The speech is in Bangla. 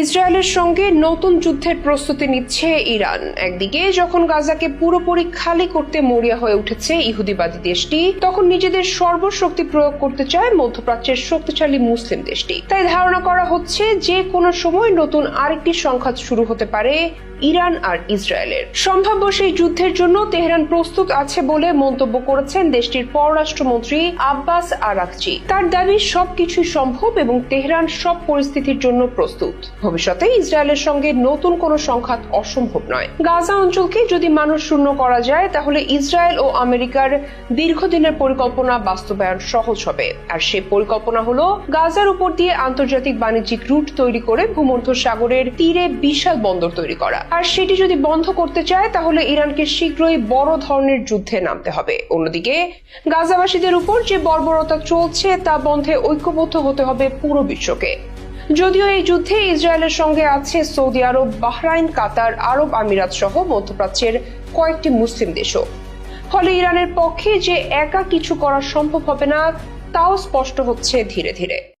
ইসরায়েলের সঙ্গে নতুন যুদ্ধের প্রস্তুতি নিচ্ছে ইরান। একদিকে, যখন গাজাকে পুরোপুরি খালি করতে মরিয়া হয়ে উঠেছে ইহুদিবাদী দেশটি, তখন নিজেদের সর্বশক্তি প্রয়োগ করতে চায় মধ্যপ্রাচ্যের শক্তিশালী মুসলিম দেশটি। তাই ধারণা করা হচ্ছে যে কোনো সময় নতুন আরেকটি সংঘাত শুরু হতে পারে ইরান আর ইসরায়েলের। সম্ভাব্য সেই যুদ্ধের জন্য তেহরান প্রস্তুত আছে বলে মন্তব্য করেছেন দেশটির পররাষ্ট্রমন্ত্রী আব্বাস আরাকচি। তার দাবি, সবকিছুই সম্ভব এবং তেহরান সব পরিস্থিতির জন্য প্রস্তুত। ভবিষ্যতে ইসরায়েলের সঙ্গে নতুন কোনো সংঘাত অসম্ভব নয়। গাজা অঞ্চলকে যদি মানুষ শূন্য করা যায়, তাহলে ইসরায়েল ও আমেরিকার দীর্ঘদিনের পরিকল্পনা বাস্তবায়ন সহজ হবে। আর সে পরিকল্পনা হলো গাজার উপর দিয়ে আন্তর্জাতিক বাণিজ্যিক রুট তৈরি করে ভূমধ্য সাগরের তীরে বিশাল বন্দর তৈরি করা। আর সেটি যদি বন্ধ করতে চায়, তাহলে ইরানকে শীঘ্রই বড় ধরনের যুদ্ধে নামতে হবে। অন্যদিকে, গাজাবাসীদের উপর যে বর্বরতা চলছে, তা বন্ধে ঐক্যবদ্ধ হতে হবে পুরো বিশ্বকে। যদিও এই যুদ্ধে ইসরায়েলের সঙ্গে আছে সৌদি আরব, বাহরাইন, কাতার, আরব আমিরাত সহ মধ্যপ্রাচ্যের কয়েকটি মুসলিম দেশও। ফলে ইরানের পক্ষে যে একা কিছু করা সম্ভব হবে না, তাও স্পষ্ট হচ্ছে ধীরে ধীরে।